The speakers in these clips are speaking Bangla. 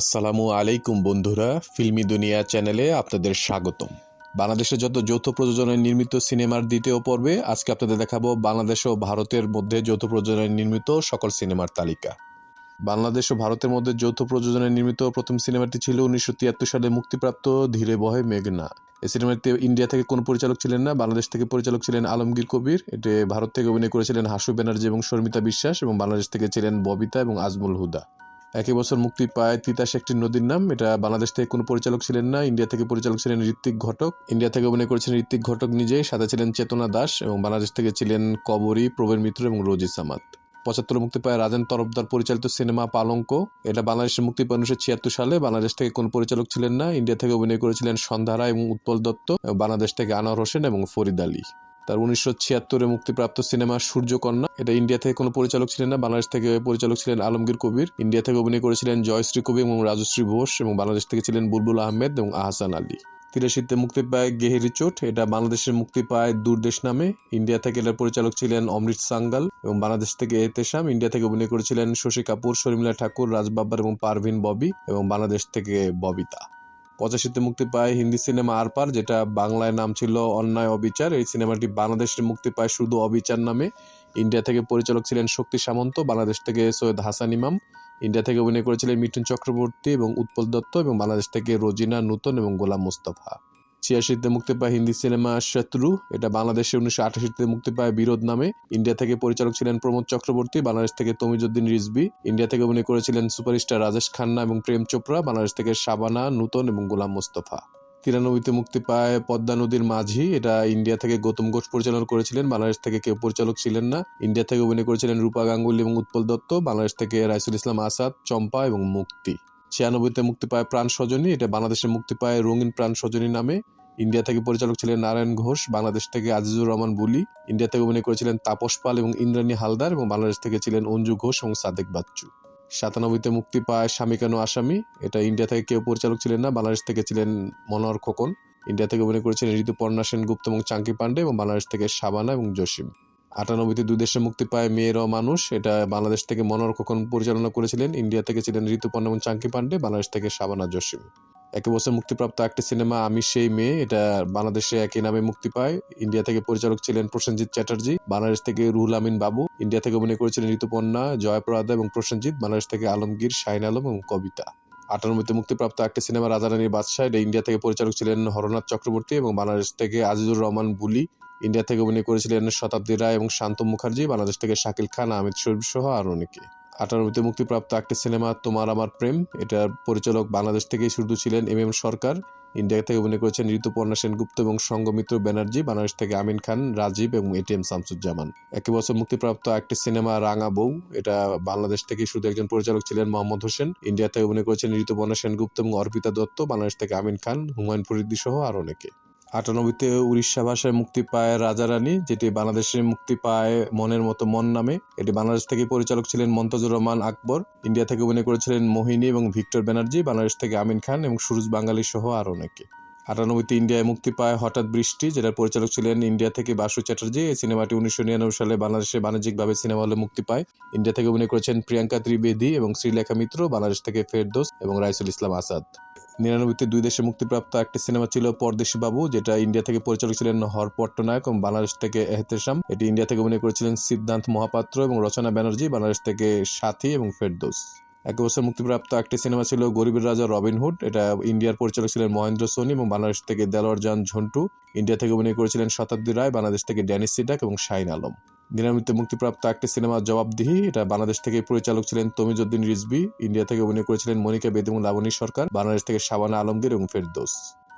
আসসালামু আলাইকুম বন্ধুরা, ফিল্মি দুনিয়া চ্যানেলে আপনাদের স্বাগতম। বাংলাদেশে যত যৌথ প্রযোজনায় নির্মিত সিনেমার দ্বিতীয় পর্বে আজকে আপনাদের দেখাবো বাংলাদেশ ও ভারতের মধ্যে যৌথ প্রযোজনায় নির্মিত সকল সিনেমার তালিকা। বাংলাদেশ ও ভারতের মধ্যে যৌথ প্রযোজনায় নির্মিত প্রথম সিনেমাটি ছিল উনিশশো তিয়াত্তর সালে মুক্তিপ্রাপ্ত ধীরে বহে মেঘনা। এই সিনেমাটিতে ইন্ডিয়া থেকে কোনো পরিচালক ছিলেন না, বাংলাদেশ থেকে পরিচালক ছিলেন আলমগীর কবির এটি ভারত থেকে অভিনয় করেছিলেন হাসু ব্যানার্জি এবং শর্মিতা বিশ্বাস এবং বাংলাদেশ থেকে ছিলেন ববিতা এবং আজমুল হুদা। একই বছর মুক্তি পায় তিতাস একটি নদীর নাম। এটা বাংলাদেশ থেকে কোনো পরিচালক ছিলেন না, ইন্ডিয়া থেকে পরিচালক ছিলেন ঋত্বিক ঘটক। ইন্ডিয়া থেকে অভিনয় করেছেন ঋত্বিক ঘটক নিজেই, সাথে ছিলেন চেতনা দাস এবং বাংলাদেশ থেকে ছিলেন কবরী প্রবীর মিত্র এবং রোজি সামাত পঁচাত্তর মুক্তি পায় রাজেন তরফদার পরিচালিত সিনেমা পালঙ্ক। এটা বাংলাদেশের মুক্তি পায় উনিশশো ছিয়াত্তর সালে। বাংলাদেশ থেকে কোনো পরিচালক ছিলেন না, ইন্ডিয়া থেকে অভিনয় করেছিলেন সন্ধ্যারা এবং উৎপল দত্ত বাংলাদেশ থেকে আনোয়ার হোসেন এবং ফরিদ আলী। তার উনিশশো ছিয়াত্তরে মুক্তিপ্রাপ্ত সিনেমা সূর্যকন্যা। এটা ইন্ডিয়া থেকে কোনো পরিচালক ছিলেন না, বাংলাদেশ থেকে পরিচালক ছিলেন আলমগীর কবির। ইন্ডিয়া থেকে অভিনয় করেছিলেন জয়শ্রী কবি এবং রাজশ্রী ঘোষ এবং বাংলাদেশ থেকে ছিলেন বুলবুল আহমেদ এবং আহসান আলী। তিরাশিতে মুক্তি পায় গেহেরি চোট, এটা বাংলাদেশের মুক্তি পায় দূরদেশ নামে। ইন্ডিয়া থেকে এটার পরিচালক ছিলেন অমৃত সাঙ্গাল এবং বাংলাদেশ থেকে এতেশাম। ইন্ডিয়া থেকে অভিনয় করেছিলেন শশী কাপুর, শর্মিলা ঠাকুর রাজবাব্বার এবং পারভিন ববি এবং বাংলাদেশ থেকে ববিতা। পঁচাশিতে মুক্তি পায় হিন্দি সিনেমা আরপার, যেটা বাংলায় নাম ছিল অন্যায় অবিচার। এই সিনেমাটি বাংলাদেশে মুক্তি পায় শুধু অবিচার নামে। ইন্ডিয়া থেকে পরিচালক ছিলেন শক্তি সামন্ত, বাংলাদেশ থেকে সৈয়দ হাসান ইমাম। ইন্ডিয়া থেকে অভিনয় করেছিলেন মিঠুন চক্রবর্তী এবং উৎপল দত্ত এবং বাংলাদেশ থেকে রোজিনা নূতন এবং গোলাম মুস্তফা। ছিয়াশিতে মুক্তি পায় হিন্দি সিনেমা শত্রু। এটা বাংলাদেশে উনিশশো আঠাশিতে মুক্তি পায় বিরোধ নামে। ইন্ডিয়া থেকে পরিচালক ছিলেন প্রমোদ চক্রবর্তী, বাংলাদেশ থেকে তমিজুদ্দিন রিজবি ইন্ডিয়া থেকে অভিনয় করেছিলেন সুপারস্টার রাজেশ খান্না এবং প্রেম চোপড়া। বাংলাদেশ থেকে শাবানা, নূতন এবং গোলাম মোস্তফা। তিরানব্বইতে মুক্তি পায় পদ্মা নদীর মাঝি। এটা ইন্ডিয়া থেকে গৌতম ঘোষ পরিচালনা করেছিলেন। বাংলাদেশ থেকে কেউ পরিচালক ছিলেন না। ইন্ডিয়া থেকে অভিনয় করেছিলেন রূপা গাঙ্গুলি এবং উৎপল দত্ত। বাংলাদেশ থেকে রাইসুল ইসলাম আসাদ, চম্পা এবং মুক্তি। ছিয়ানব্বইতে মুক্তি পায় প্রাণ সজনী। এটা বাংলাদেশে মুক্তি পায় রঙিন প্রাণ সজনী নামে। ইন্ডিয়া থেকে পরিচালক ছিলেন নারায়ণ ঘোষ, বাংলাদেশ থেকে আজিজুর রহমান বুলি, ইন্ডিয়া থেকে অভিনয় করেছিলেন তাপস পাল এবং ইন্দ্রাণী হালদার এবং বাংলাদেশ থেকে ছিলেন অঞ্জু ঘোষ এবং সাদেক বাচ্চু। সাতানব্বইতে মুক্তি পায় স্বামী কেন আসামি, এটা ইন্ডিয়া থেকে কেউ পরিচালক ছিলেন না, বাংলাদেশ থেকে ছিলেন মনোহর খোকন। ইন্ডিয়া থেকে অভিনয় করেছিলেন ঋতুপর্ণা সেনগুপ্ত এবং চাঙ্কি পান্ডে এবং বাংলাদেশ থেকে শাবানা এবং জসিম। আটানব্বইতে দুই দেশে মুক্তি পায় মেয়ের মানুষ এটা বাংলাদেশ থেকে মনোহর খোকন পরিচালনা করেছিলেন, ইন্ডিয়া থেকে ছিলেন ঋতুপর্ণা এবং চাঙ্কি পান্ডে বাংলাদেশ থেকে শাবানা, জসিম। একই বছর মুক্তিপ্রাপ্ত একটি সিনেমা, আমি সেই মেয়ে, এটা বাংলাদেশে একই নামে মুক্তি পায়। ইন্ডিয়া থেকে পরিচালক ছিলেন প্রসেনজিৎ চ্যাটার্জি, বাংলাদেশ থেকে রুহুল আমিন বাবু। ইন্ডিয়া থেকে অভিনয় করেছিলেন ঋতুপর্ণা জয়প্রদা এবং প্রসেনজিৎ। বাংলাদেশ থেকে আলমগীর, শাহিন আলম এবং কবিতা। আটানব্বইতে মুক্তিপ্রাপ্ত একটি সিনেমা রাজারানীর বাদশাহ, এটা ইন্ডিয়া থেকে পরিচালক ছিলেন হরনাথ চক্রবর্তী এবং বাংলাদেশ থেকে আজিজুর রহমান বুলি। ইন্ডিয়া থেকে অভিনয় করেছিলেন শতাব্দী রায় এবং শান্ত মুখার্জি, বাংলাদেশ থেকে শাকিল খান, আহমেদ শরীফ সহ আরও অনেকে। আটানব্বইতে মুক্তিপ্রাপ্ত একটি সিনেমা, তোমার আমার প্রেম। এটার পরিচালক বাংলাদেশ থেকেই শুরু ছিলেন এম এম সরকার। ইন্ডিয়া থেকে অভিনয় করেছেন ঋতুপর্ণা সেনগুপ্ত এবং সঙ্গমিত্র ব্যানার্জি। বাংলাদেশ থেকে আমিন খান, রাজীব এবং এটিএম শামসুজ্জামান। একই বছর মুক্তিপ্রাপ্ত একটি সিনেমা, রাঙা বউ। এটা বাংলাদেশ থেকে শুধু একজন পরিচালক ছিলেন মোহাম্মদ হোসেন। ইন্ডিয়া থেকে অভিনয় করেছেন ঋতুপর্ণা সেনগুপ্ত এবং অর্পিতা দত্ত। বাংলাদেশ থেকে আমিন খান, হুমায়ুন ফরিদ্দি সহ আর অনেকে। আটানব্বইতে উড়িষ্যা ভাষায় মুক্তি পায় রাজা রানী যেটি বাংলাদেশে মুক্তি পায় মনের মতো মন নামে। এটি বাংলাদেশ থেকে পরিচালক ছিলেন মন্তাজুর রহমান আকবর, ইন্ডিয়া থেকে অভিনয় করেছিলেন মোহিনী এবং ভিক্টর ব্যানার্জি, বাংলাদেশ থেকে আমিন খান এবং সুরজ বাঙালি সহ আরও অনেকে। আটানব্বইতে ইন্ডিয়ায় মুক্তি পায় হঠাৎ বৃষ্টি, যেটার পরিচালক ছিলেন ইন্ডিয়া থেকে বাসু চ্যাটার্জি। এই সিনেমাটি উনিশশো নিরানব্বই সালে বাংলাদেশে বাণিজ্যিকভাবে সিনেমা হলে মুক্তি পায়। ইন্ডিয়া থেকে অভিনয় করেছেন প্রিয়াঙ্কা ত্রিবেদী এবং শ্রীলেখা মিত্র, বাংলাদেশ থেকে ফেরদোস এবং রাইসুল ইসলাম আসাদ। নিরানব্বইতে দুই দেশে মুক্তিপ্রাপ্ত একটি সিনেমা ছিল পরদেশি বাবু যেটা ইন্ডিয়া থেকে পরিচালক ছিলেন হর পট্টনায়ক এবং বাংলাদেশ থেকে এহতেশাম। এটি ইন্ডিয়া থেকে অভিনয় করেছিলেন সিদ্ধান্ত মহাপাত্র এবং রচনা ব্যানার্জি, বাংলাদেশ থেকে সাথী এবং ফেরদোস। এক বছর মুক্তিপ্রাপ্ত একটি সিনেমা ছিল গরিবের রাজা রবিনহুড এটা ইন্ডিয়ার পরিচালক ছিলেন মহেন্দ্র সোনি এবং বাংলাদেশ থেকে দেলোয়ার জান ঝন্টু। ইন্ডিয়া থেকে অভিনয় করেছিলেন শতাব্দী রায়, বাংলাদেশ থেকে ড্যানিস সিডাক এবং শাহিন আলম। নিরামিতে মুক্তিপ্রাপ্ত একটি সিনেমা জবাবদিহি, এটা বাংলাদেশ থেকে পরিচালক ছিলেন তমিজুদ্দিন রিজবি ইন্ডিয়া থেকে অভিনয় করেছিলেন মনিকা বেদি এবং লাবণী সরকার, বাংলাদেশ থেকে শাবানা আলমগীর এবং ফেরদোস।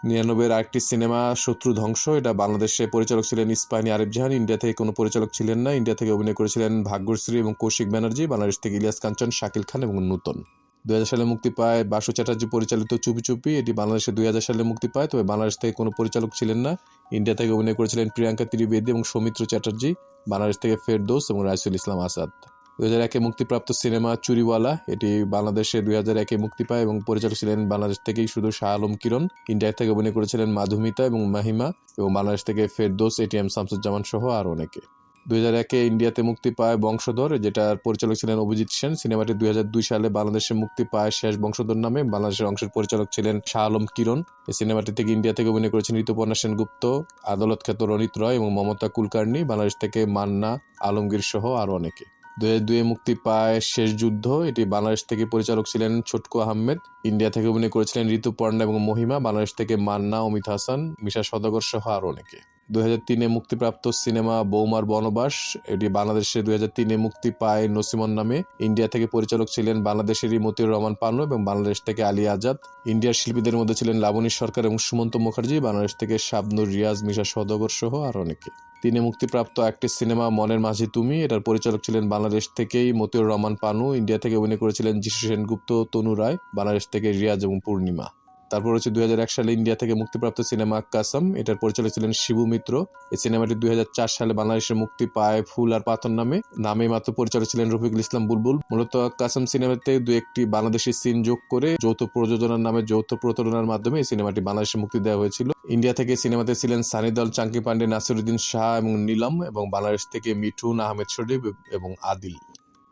নিরানব্বইয়ের আরেকটি সিনেমা, শত্রু ধ্বংস। এটা বাংলাদেশে পরিচালক ছিলেন ইস্পাইনি আরিফ জাহান। ইন্ডিয়া থেকে কোনো পরিচালক ছিলেন না। ইন্ডিয়া থেকে অভিনয় করেছিলেন ভাগ্যশ্রী এবং কৌশিক ব্যানার্জি। বাংলাদেশ থেকে ইলিয়াস কাঞ্চন, শাকিল খান এবং নূতন। দুই হাজার সালে মুক্তি পায় বাসু চ্যাটার্জি পরিচালিত চুপি চুপি। এটি বাংলাদেশে দুই হাজার সালে মুক্তি পায়, তবে বাংলাদেশ থেকে কোনো পরিচালক ছিলেন না। ইন্ডিয়া থেকে অভিনয় করেছিলেন প্রিয়াঙ্কা ত্রিবেদী এবং সৌমিত্র চ্যাটার্জি। বাংলাদেশ থেকে ফেরদোস এবং রাইসুল ইসলাম আসাদ। দুই হাজার একে মুক্তিপ্রাপ্ত সিনেমা চুরিওয়ালা। এটি বাংলাদেশে দুই হাজার একে মুক্তি পায় এবং পরিচালক ছিলেন বাংলাদেশ থেকেই শুধু শাহ আলম কিরণ। ইন্ডিয়া থেকে অভিনয় করেছিলেন মাধুমিতা এবং মাহিমা এবং বাংলাদেশ থেকে ফেরদোস এটিএম শামসুজ্জামান সহ আর অনেকে। দুই হাজার একে ইন্ডিয়াতে মুক্তি পায় বংশধর, যেটার পরিচালক ছিলেন অভিজিৎ সেন। সিনেমাটি দুই হাজার দুই সালে বাংলাদেশে মুক্তি পায় শেষ বংশধর নামে। বাংলাদেশের অংশের পরিচালক ছিলেন শাহ আলম কিরণ। এই সিনেমাটি থেকে ইন্ডিয়া থেকে অভিনয় করেছেন ঋতুপর্ণা সেনগুপ্ত, আদালত খ্যাত রনিত রয় এবং মমতা কুলকার্নি। বাংলাদেশ থেকে মান্না আলমগীর সহ আরও অনেকে। দুই হাজার দুয়ে মুক্তি পায় শেষ যুদ্ধ। এটি বাংলাদেশ থেকে পরিচালক ছিলেন ছোটকু আহমেদ। ইন্ডিয়া থেকে অভিনয় করেছিলেন ঋতুপর্ণা এবং মহিমা। বাংলাদেশ থেকে মান্না, অমিত হাসান, মিশা সদাগর সহ আরও অনেকে। দুই হাজার তিনে মুক্তিপ্রাপ্ত সিনেমা বৌমার বনবাস। এটি বাংলাদেশে দুই হাজার তিনে মুক্তি পায় নসিমন নামে। ইন্ডিয়া থেকে পরিচালক ছিলেন বাংলাদেশেরই মতিউর রহমান পানু এবং বাংলাদেশ থেকে আলী আজাদ। ইন্ডিয়ার শিল্পীদের মধ্যে ছিলেন লাবণী সরকার এবং সুমন্ত মুখার্জি। বাংলাদেশ থেকে শাবনুর রিয়াজ, মিশা সদগর সহ আর অনেকে। তিনি মুক্তিপ্রাপ্ত একটি সিনেমা মনের মাঝে তুমি। এটার পরিচালক ছিলেন বাংলাদেশ থেকেই মতিউর রহমান পানু। ইন্ডিয়া থেকে অভিনয় করেছিলেন যিশু সেনগুপ্ত, তনু রায়। বাংলাদেশ থেকে রিয়াজ এবং পূর্ণিমা। তারপর হচ্ছে দুই হাজার এক সালে ইন্ডিয়া থেকে মুক্তিপ্রাপ্ত সিনেমা কাসাম, এটার পরিচালক ছিলেন শিবু মিত্র। এই সিনেমাটি দুই হাজার চার সালে বাংলাদেশে মুক্তি পায় ফুল আর পাথর নামে। নামে মাত্র পরিচালক ছিলেন রফিকুল ইসলাম বুলবুল। মূলত কাসাম সিনেমাতে দু একটি বাংলাদেশি সিন যোগ করে যৌথ প্রযোজনার নামে যৌথ প্রতারণার মাধ্যমে এই সিনেমাটি বাংলাদেশে মুক্তি দেওয়া হয়েছিল। ইন্ডিয়া থেকে সিনেমাতে ছিলেন সানি দল চাঙ্কি পান্ডে, নাসিরুদ্দিন শাহ এবং নীলম এবং বাংলাদেশ থেকে মিঠুন, আহমেদ শরীফ এবং আদিল।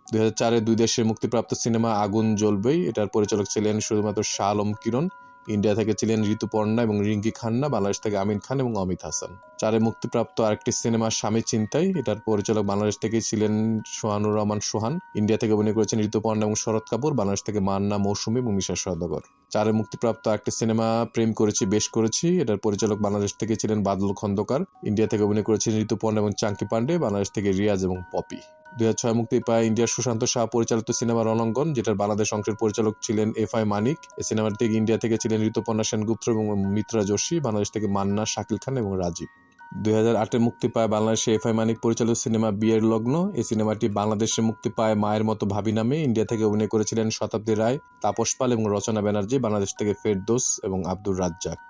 দুই হাজার চারে দুই দেশে মুক্তিপ্রাপ্ত সিনেমা আগুন জ্বলবেই, এটার পরিচালক ছিলেন শুধুমাত্র শাহ আলম কিরণ। ইন্ডিয়া থেকে ছিলেন ঋতুপর্ণা এবং রিঙ্কি খান্না, বাংলাদেশ থেকে আমিন খান এবং অমিত হাসান। চারে মুক্তিপ্রাপ্ত আরেকটি সিনেমা, স্বামী চিন্তাই, এটার পরিচালক বাংলাদেশ থেকে ছিলেন সোহানুর রহমান সোহান। ইন্ডিয়া থেকে অভিনয় করেছেন ঋতুপর্ণা এবং শরৎ কাপুর, বাংলাদেশ থেকে মান্না মৌসুমী এবং মিশা সদাগর চারে মুক্তিপ্রাপ্ত একটি সিনেমা, প্রেম করেছি, বেশ করেছি, এটার পরিচালক বাংলাদেশ থেকে ছিলেন বাদল খন্দকার। ইন্ডিয়া থেকে অভিনয় করেছেন ঋতুপর্ণা এবং চাঙ্কি পান্ডে, বাংলাদেশ থেকে রিয়াজ এবং পপি। দুই হাজার ছয় মুক্তি পায় ইন্ডিয়ার সুশান্ত শাহ পরিচালিত সিনেমা রণাঙ্গন, যেটার বাংলাদেশ অংশের পরিচালক ছিলেন এফ আই মানিক এই সিনেমাটি ইন্ডিয়া থেকে ছিলেন ঋতুপর্ণা সেনগুপ্ত এবং মিত্রা যোশী, বাংলাদেশ থেকে মান্না, শাকিল খান এবং রাজীব। দুই হাজার আটে মুক্তি পায় বাংলাদেশে এফ আই মানিক পরিচালিত সিনেমা বিয়ের লগ্ন। এই সিনেমাটি বাংলাদেশে মুক্তি পায় মায়ের মতো ভাবি নামে। ইন্ডিয়া থেকে অভিনয় করেছিলেন শতাব্দী রায়, তাপস পাল এবং রচনা ব্যানার্জি, বাংলাদেশ থেকে ফেরদোস এবং আব্দুর রাজ্জাক।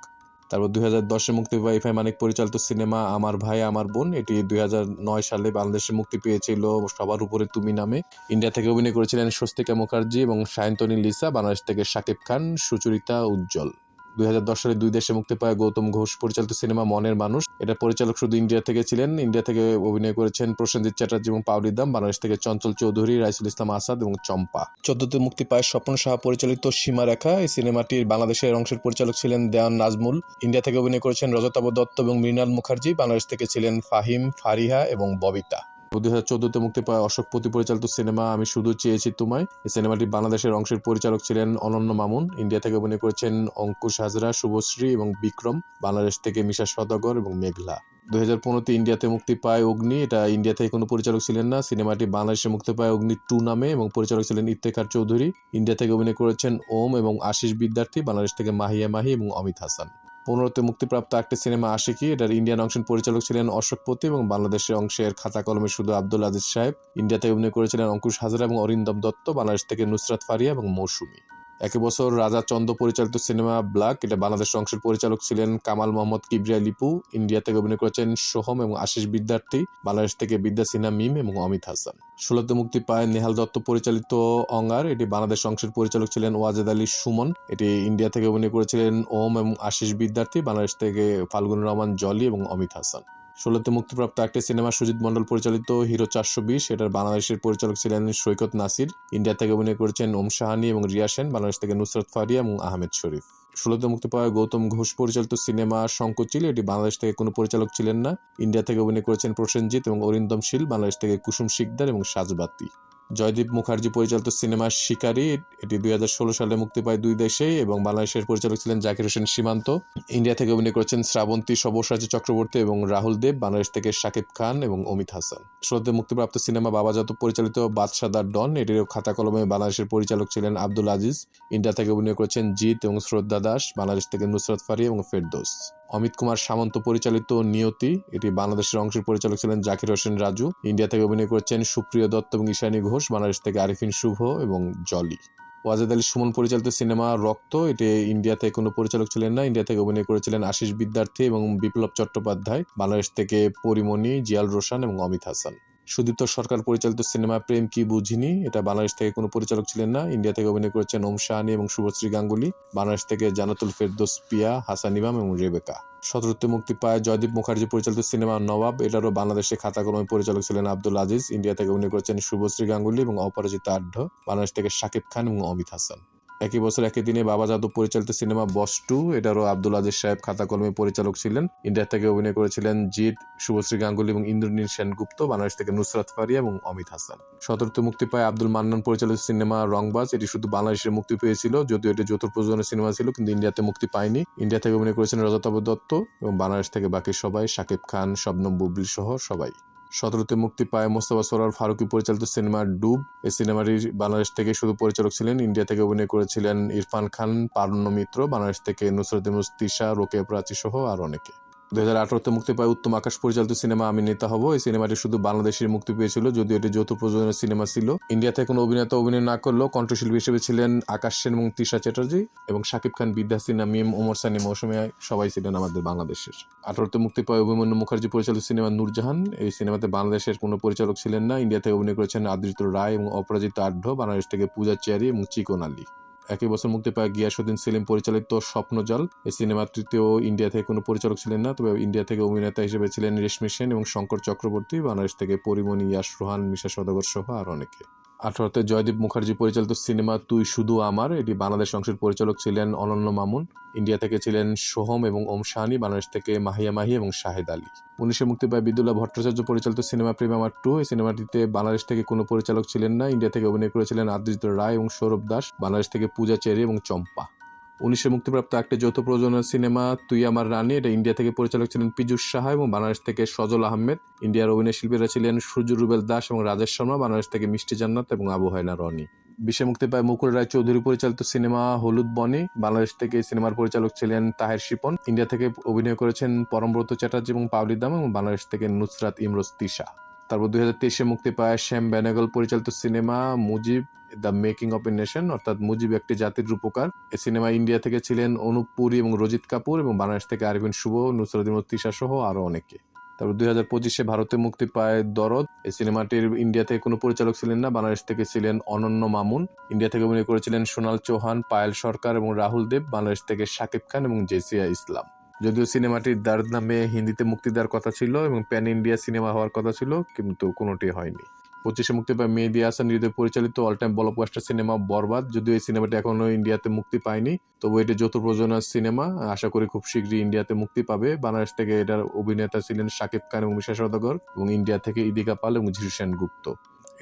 তারপর দুই হাজার দশে মুক্তি পায় ইফাই মানিক পরিচালিত সিনেমা আমার ভাই, আমার বোন। এটি দুই নয় সালে বাংলাদেশে মুক্তি পেয়েছিল সবার উপরে তুমি নামে। ইন্ডিয়া থেকে অভিনয় করেছিলেন স্বস্তিকা মুখার্জি এবং সায়ন্তনী লিসা, বাংলাদেশ থেকে শাকিব খান, সুচরিতা উজ্জ্বল। দুই হাজার দশ সালে দুই দেশে মুক্তি পায় গৌতম ঘোষ পরিচালিত সিনেমা মনের মানুষ। এটা পরিচালক শুধু ইন্ডিয়া থেকে ছিলেন। ইন্ডিয়া থেকে অভিনয় করেছেন প্রসেনজিৎ চ্যাটার্জি এবং পাউলি দাম। বাংলাদেশ থেকে চঞ্চল চৌধুরী, রাইসুল ইসলাম আসাদ এবং চম্পা। চোদ্দতে মুক্তি পায় স্বপন সাহা পরিচালিত সীমারেখা। এই সিনেমাটির বাংলাদেশের অংশের পরিচালক ছিলেন দেওয়ান নাজমুল। ইন্ডিয়া থেকে অভিনয় করেছেন রজতাব দত্ত এবং মৃণাল মুখার্জি। বাংলাদেশ থেকে ছিলেন ফাহিম, ফারিহা এবং ববিতা। দুই হাজার চোদ্দতে মুক্তি পায় অশোক পতি পরিচালিত সিনেমা, আমি শুধু চেয়েছি তোমায়। এই সিনেমাটি বাংলাদেশের অংশের পরিচালক ছিলেন অনন্য মামুন। ইন্ডিয়া থেকে অভিনয় করেছেন অঙ্কুশ হাজরা, শুভশ্রী এবং বিক্রম। বাংলাদেশ থেকে মিশা সদাগর এবং মেঘলা। দুই হাজার পনেরোতে ইন্ডিয়াতে মুক্তি পায় অগ্নি। এটা ইন্ডিয়া থেকে কোনো পরিচালক ছিলেন না। সিনেমাটি বাংলাদেশে মুক্তি পায় অগ্নি টু নামে এবং পরিচালক ছিলেন ইফতেখার চৌধুরী। ইন্ডিয়া থেকে অভিনয় করেছেন ওম এবং আশিস বিদ্যার্থী। বাংলাদেশ থেকে মাহিয়া মাহি এবং অমিত হাসান। পনেরোতে মুক্তিপ্রাপ্ত একটি সিনেমা আশিকি। এটার ইন্ডিয়ান অংশের পরিচালক ছিলেন অশোকপতি এবং বাংলাদেশের অংশের খাতা কলমে শুধু আব্দুল আজিজ সাহেব। ইন্ডিয়াতে অভিনয় করেছিলেন অঙ্কুশ হাজরা এবং অরিন্দম দত্ত, বাংলাদেশ থেকে নুসরাত ফারিয়া এবং মৌসুমী। একই বছর রাজা চন্দ পরিচালিত সিনেমা ব্ল্যাক এটা বাংলাদেশ অংশের পরিচালক ছিলেন কামাল মোহাম্মদ কিবরিয়া লিপু। ইন্ডিয়া থেকে অভিনয় করেছেন সোহম এবং আশিস বিদ্যার্থী। বাংলাদেশ থেকে বিদ্যা সিনহা, মিম এবং অমিত হাসান। ষোলোতে মুক্তি পায় নেহাল দত্ত পরিচালিত অঙ্গার। এটি বাংলাদেশ অংশের পরিচালক ছিলেন ওয়াজেদ আলী সুমন। এটি ইন্ডিয়া থেকে অভিনয় করেছিলেন ওম এবং আশিস বিদ্যার্থী। বাংলাদেশ থেকে ফাল্গুন রহমান, জলি এবং অমিত হাসান। ষোলোতে মুক্তিপ্রাপ্ত একটি সিনেমা সুজিত মন্ডল পরিচালিত হিরো চারশো বিশ। এটার বাংলাদেশের পরিচালক ছিলেন সৈকত নাসির। ইন্ডিয়া থেকে অভিনয় করেছেন ওম সাহানি এবং রিয়া সেন। বাংলাদেশ থেকে নুসরত ফারিয়া এবং আহমেদ শরীফ। ষোলোতে মুক্তি পাওয়া গৌতম ঘোষ পরিচালিত সিনেমা শঙ্কচিল এটি বাংলাদেশ থেকে কোনো পরিচালক ছিলেন না। ইন্ডিয়া থেকে অভিনয় করেছেন প্রসেনজিৎ এবং অরিন্দম শীল। বাংলাদেশ থেকে কুসুম শিকদার এবং সাজবাতি জয়দীপ মুখার্জি পরিচালিত সিনেমা শিকারি। এটি দুই হাজার ষোলো সালে মুক্তি পায় দুই দেশে এবং বাংলাদেশের পরিচালক ছিলেন জাকির হোসেন সীমান্ত। ইন্ডিয়া থেকে অভিনয় করেছেন শ্রাবন্তী সব্যসাচী চক্রবর্তী এবং রাহুল দেব, বাংলাদেশ থেকে শাকিব খান এবং অমিত হাসান। শ্রদ্ধে মুক্তিপ্রাপ্ত সিনেমা বাবাজাত পরিচালিত বাদশাদার ডন এটির খাতা কলমে বাংলাদেশের পরিচালক ছিলেন আব্দুল আজিজ। ইন্ডিয়া থেকে অভিনয় করেছেন জিৎ এবং শ্রদ্ধা দাস, বাংলাদেশ থেকে নুসরত ফারি এবং ফেরদোস। অমিত কুমার সামন্ত পরিচালিত নিয়তি। এটি বাংলাদেশের অংশের পরিচালক ছিলেন জাকির হোসেন রাজু। ইন্ডিয়া থেকে অভিনয় করেছেন সুপ্রিয় দত্ত এবং ঈশানী ঘোষ। বাংলাদেশ থেকে আরিফিন শুভ এবং জলি। ওয়াজেদ আলী সুমন পরিচালিত সিনেমা রক্ত। এটি ইন্ডিয়াতে কোনো পরিচালক ছিলেন না। ইন্ডিয়া থেকে অভিনয় করেছিলেন আশিস বিদ্যার্থী এবং বিপ্লব চট্টোপাধ্যায়। বাংলাদেশ থেকে পরিমণি, জিয়াল রোশান এবং অমিত হাসান। সুদীপ্ত সরকার পরিচালিত সিনেমা প্রেম কি বুঝিনি? এটা বাংলাদেশ থেকে কোনো পরিচালক ছিলেন না। ইন্ডিয়া থেকে অভিনয় করেছেন ওম শাহানি এবং শুভশ্রী গাঙ্গুলি। বাংলাদেশ থেকে জানাতুল ফেরদোস, পিয়া, হাসান ইমাম এবং রেবেকা। সতেরোতে মুক্তি পায় জয়দীপ মুখার্জি পরিচালিত সিনেমা নবাব। এটারও বাংলাদেশে খাতাকলমে পরিচালক ছিলেন আব্দুল আজিজ। ইন্ডিয়া থেকে অভিনয় করেছেন শুভশ্রী গাঙ্গুলি এবং অপরাজিতা আঢ্য বাংলাদেশ থেকে শাকিব খান এবং অমিত হাসান। একই বছর একই দিনে বাবা যাদব পরিচালিত সিনেমা বস টু, এটারও আব্দুল আজিজ সাহেব খাতা কলমে পরিচালক ছিলেন। ইন্ডিয়া থেকে অভিনয় করেছিলেন জিৎ, শুভশ্রী গাঙ্গুলি এবং ইন্দ্রনীল সেনগুপ্ত, বাংলাদেশ থেকে নুসরাত ফারিয়া এবং অমিত হাসান। সতেরোতে মুক্তি পায় আব্দুল মান্নান পরিচালিত সিনেমা রংবাজ। এটি শুধু বাংলাদেশে মুক্তি পেয়েছিল, যদিও এটি যৌথ প্রযোজনের সিনেমা ছিল, কিন্তু ইন্ডিয়াতে মুক্তি পায়নি। ইন্ডিয়া থেকে অভিনয় করেছেন রজতাভ দত্ত এবং বাংলাদেশ থেকে বাকি সবাই, শাকিব খান, শবনম বুবলি সহ সবাই। সতেরোতে মুক্তি পায় মোস্তফা সরার ফারুকি পরিচালিত সিনেমা ডুব। এই সিনেমাটি বাংলাদেশ থেকে শুধু পরিচালক ছিলেন, ইন্ডিয়া থেকে অভিনয় করেছিলেন ইরফান খান পারণ্য মিত্র, বাংলাদেশ থেকে নুসরত মুস্তিশা তিশা রোকে প্রাচী সহ আর অনেকে। দুই হাজার আঠারোতে মুক্তি পায় উত্তম আকাশ পরিচালিত সিনেমা আমি নেতা হব। এই সিনেমাটি শুধু বাংলাদেশের মুক্তি পেয়েছিল, যদিও এটি যৌথ প্রযোজনের সিনেমা ছিল। ইন্ডিয়াতে কোনো অভিনেতা অভিনয় না করলেও কণ্ঠশিল্পী হিসেবে ছিলেন আকাশ সেন এবং তিশা চ্যাটার্জি এবং শাকিব খান, বিদ্যা সিনহা, মিম, ওমর সানি মৌসুমে সবাই ছিলেন আমাদের বাংলাদেশের। আঠারোতে মুক্তি পায় অভিমন্যু মুখার্জি পরিচালিত সিনেমা নূরজাহান। এই সিনেমাতে বাংলাদেশের কোনো পরিচালক ছিলেন না। ইন্ডিয়া থেকে অভিনয় করেছেন আদৃত রায় এবং অপরাজিত আঢ্য বাংলাদেশ থেকে পূজা চেয়ারি এবং চিকন আলী। একই বছর মুক্তি পায় গিয়াসুদ্দিন সেলিম পরিচালিত স্বপ্নজাল। এই সিনেমাটিতেও ইন্ডিয়া থেকে কোনো পরিচালক ছিলেন না, তবে ইন্ডিয়া থেকে অভিনেতা হিসেবে ছিলেন রেশমি সেন এবং শঙ্কর চক্রবর্তী। বানারস থেকে পরিমণি, ইয়াস রোহান, মিশা সদাগর সহ আর অনেকে। আঠারোতে জয়দীপ মুখার্জি পরিচালিত সিনেমা তুই শুধু আমার, এটি বাংলাদেশ অংশের পরিচালক ছিলেন অনন্য মামুন, ইন্ডিয়া থেকে ছিলেন সোহম এবং ওম শাহানি, বাংলাদেশ থেকে মাহিয়া মাহি এবং শাহেদ আলী। উনিশে মুক্তি পায় বিদুল্লাহ ভট্টাচার্য পরিচালিত সিনেমা প্রেম আমার টু, এই সিনেমাটিতে বাংলাদেশ থেকে কোনো পরিচালক ছিলেন না, ইন্ডিয়া থেকে অভিনয় করেছিলেন আদৃত রায় এবং সৌরভ দাস, বাংলাদেশ থেকে পূজা চেরি এবং চম্পা। উনিশে মুক্তিপ্রাপ্ত একটি যৌথ প্রযোজনা সিনেমা, তুই আমার রানী, এটা ইন্ডিয়া থেকে পরিচালক ছিলেন পীযুষ সাহা এবং বাংলাদেশ থেকে সজল আহমেদ। ইন্ডিয়ার অভিনয় শিল্পীরা ছিলেন সূর্য রুবেল দাস এবং রাজেশ শর্মা, বাংলাদেশ থেকে মিষ্টি জান্নাত এবং আবু হায়না রনি। বিশ্বে মুক্তি পায় মুকুল রায় চৌধুরী পরিচালিত সিনেমা হলুদ বনি। বাংলাদেশ থেকে সিনেমার পরিচালক ছিলেন তাহের শিপন। ইন্ডিয়া থেকে অভিনয় করেছেন পরমব্রত চ্যাটার্জি এবং পাওলি দাম এবং বাংলাদেশ থেকে নুসরাত ইমরোজ তিশা। তারপর দুই হাজার তেইশে মুক্তি পায় শ্যাম বেনেগল পরিচালিত cinema Mujib, the making of a nation, অর্থাৎ মুজিব একটি জাতির রূপকার। এই সিনেমা ইন্ডিয়া থেকে ছিলেন অনুপ পুরী এবং রজিত কাপুর এবং বাংলাদেশ থেকে আরবিন শুভ নুসরুদ্দিন তিশা সহ আরও অনেকে। তারপর দুই হাজার পঁচিশে ভারতে মুক্তি পায় দরদ। এই সিনেমাটির ইন্ডিয়া থেকে কোনো পরিচালক ছিলেন না, বাংলাদেশ থেকে ছিলেন অনন্য মামুন। ইন্ডিয়া থেকে অভিনয় করেছিলেন সোনাল চৌহান, পায়েল সরকার এবং রাহুল দেব, বাংলাদেশ থেকে শাকিব খান এবং জেসিয়া ইসলাম। যদিও সিনেমাটির দার্দ নামে হিন্দিতে মুক্তি দেওয়ার কথা ছিল এবং প্যান ইন্ডিয়া সিনেমা হওয়ার কথা ছিল, কিন্তু কোনোটি হয়নি। পঁচিশে মুক্তি পায় মেহেদি হাসান, হৃদয় পরিচালিত all time blockbuster cinema Borbaad, যদিও এই সিনেমাটি এখনও ইন্ডিয়াতে মুক্তি পায়নি, তবু এটি যৌথ প্রযোজনার সিনেমা। আশা করি খুব শীঘ্রই ইন্ডিয়াতে মুক্তি পাবে। বাংলাদেশ থেকে এটার অভিনেতা ছিলেন শাকিব খান এবং মিশা সদাগর এবং ইন্ডিয়া থেকে ইদিকা পাল এবং সেন গুপ্ত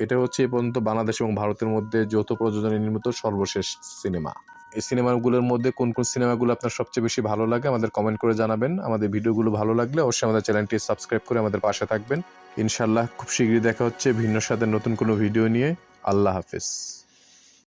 এটা হচ্ছে এ পর্যন্ত বাংলাদেশ এবং ভারতের মধ্যে যৌথ প্রযোজনায় নির্মিত সর্বশেষ সিনেমা। এই সিনেমাগুলোর মধ্যে কোন কোন সিনেমাগুলো আপনার সবচেয়ে বেশি ভালো লাগে আমাদের কমেন্ট করে জানাবেন। আমাদের ভিডিওগুলো ভালো লাগলে অবশ্যই আমাদের চ্যানেলটি সাবস্ক্রাইব করে আমাদের পাশে থাকবেন। ইনশাল্লাহ খুব শীঘ্রই দেখা হচ্ছে ভিন্ন সাথে নতুন কোনো ভিডিও নিয়ে। আল্লাহ হাফেজ।